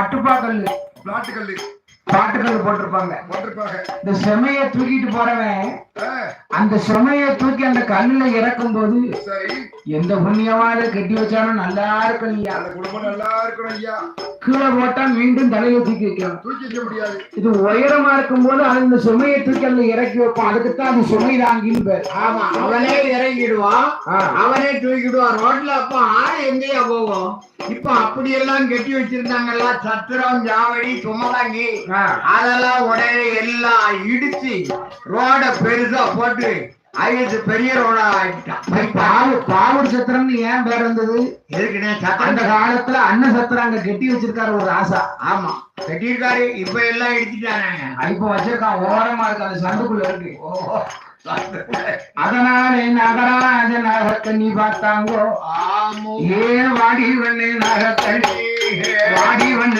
அட்டுப்பாக்கல்லு plot கல்லு பாட்டுக்கல்லு போட்டிருப்பாங்க. போட்டிருப்பாங்க. இந்த செமைய தூக்கிட்டு போறவன் அந்த சுமைய தூக்கி அந்த கல்லுல இறக்கும் போது சரி. எந்த புண்ணியவாத கட்டி வச்சாலும் நல்லா இருக்கும் ஐயா. அந்த குடும்பம் நல்லா இருக்கணும் ஐயா. கீழே போட்டா மீண்டும் தலையில தூக்கி வைக்கலாம் தூக்கி வைக்க முடியாது. இது உயரமா இருக்கும் போது அது இந்த சுமையை தூக்கி அதுல இறக்கி வைப்பான் அதுக்குத்தான் அது சுமை தாங்கின்னு பேர். ஆமா அவனே இறங்கிடுவான். அவனே தூக்கிடுவான். ரோட்ல அப்ப ஆறு எங்கேயா போகும்? இப்ப அப்படியெல்லாம் கட்டி வச்சிருந்தாங்கல்ல சத்திரம் ஜாவடி சுமதாங்கி ஆ. அதெல்லாம் உடனே எல்லாம் இடிச்சு ரோட பெருசா போட்டு ஐஎஸ் பெரிய ரோடா ஆக்கிட்டான் பாவு பாவூர் சத்திரம்னு ஏன் பேர் இருந்தது எதுக்குண்ணே அந்த காலத்துல அண்ணன் சத்திரம் அங்க கட்டி வச்சிருக்காரு ஒரு ராசா. ஆமா. கட்டியிருக்காரு இப்ப எல்லாம் இடிச்சுட்டானாங்க இப்ப வச்சிருக்கான் ஓரமா இருக்கு அந்த சந்துக்குள்ள இருக்கு. அதனாலே நகராஜ நகக்கண்ணி பார்த்தாங்கோ. ರಾಮೋ ನೇ ವಾಡಿ ವನ್ನೆ ನರತಡಿ ವಾಡಿ ವನ್ನ